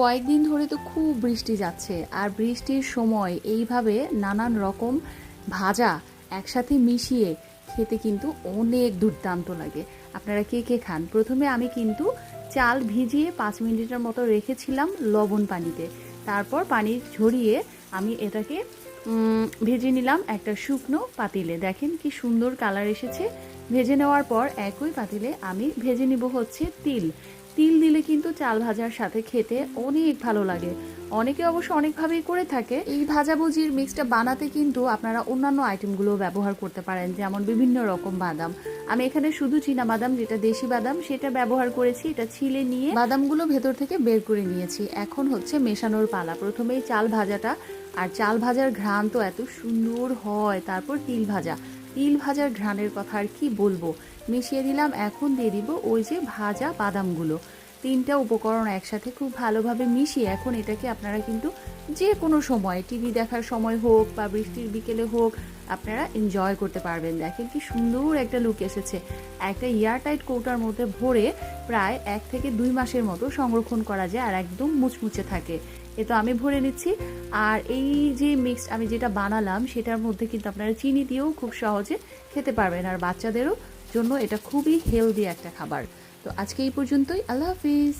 কয়েকদিন ধরে তো খুব বৃষ্টি যাচ্ছে, আর বৃষ্টির সময় এইভাবে নানান রকম ভাজা একসাথে মিশিয়ে খেতে কিন্তু অনেক দুর্দান্ত লাগে। আপনারা কে কে খান? প্রথমে আমি কিন্তু চাল ভিজিয়ে পাঁচ মিনিটের মতো রেখেছিলাম লবণ পানিতে। তারপর পানি ঝরিয়ে আমি এটাকে ভেজে নিলাম একটা শুকনো পাতিলে। দেখেন কি সুন্দর কালার এসেছে। ভেজে নেওয়ার পর একই পাতিলে আমি ভেজে নিব হচ্ছে তিল। তিল দিলে কিন্তু চাল ভাজার সাথে খেতে অনেক ভালো লাগে। অনেকে অবশ্য অনেকভাবেই করে থাকে। এই ভাজাভুজির মিক্সটা বানাতে কিন্তু আপনারা অন্যান্য আইটেমগুলো ব্যবহার করতে পারেন, যেমন বিভিন্ন রকম বাদাম। আমি এখানে শুধু চীনা বাদাম, যেটা দেশি বাদাম, সেটা ব্যবহার করেছি। এটা ছিলে নিয়ে বাদামগুলো ভেতর থেকে বের করে নিয়েছি। এখন হচ্ছে মেশানোর পালা। প্রথমেই চাল ভাজাটা, আর চাল ভাজার ঘ্রাণ তো এত সুন্দর হয়, তারপর তিল ভাজা। তিল ভাজার ঘ্রাণের কথা আর কি বলব? মিশিয়ে দিলাম, এখন দিয়ে দিব ওই যে ভাজা বাদামগুলো। তিনটা উপকরণ একসাথে খুব ভালোভাবে মিশিয়ে এখন এটাকে আপনারা কিন্তু যে কোনো সময়, টিভি দেখার সময় হোক বা বৃষ্টির বিকেলে হোক, আপনারা এনজয় করতে পারবেন। দেখেন কি সুন্দর একটা লুক এসেছে। একটা এয়ারটাইট কৌটার মধ্যে ভরে প্রায় এক থেকে দুই মাসের মতো সংরক্ষণ করা যায় আর একদম মুচমুচে থাকে। এ তো আমি ভরে নিচ্ছি। আর এই যে মিক্স আমি যেটা বানালাম, সেটার মধ্যে কিন্তু আপনারা চিনি দিয়েও খুব সহজে খেতে পারবেন। আর বাচ্চাদেরও জন্য এটা খুবই হেলদি একটা খাবার। তো আজকে এই পর্যন্তই। আল্লাহ হাফিজ।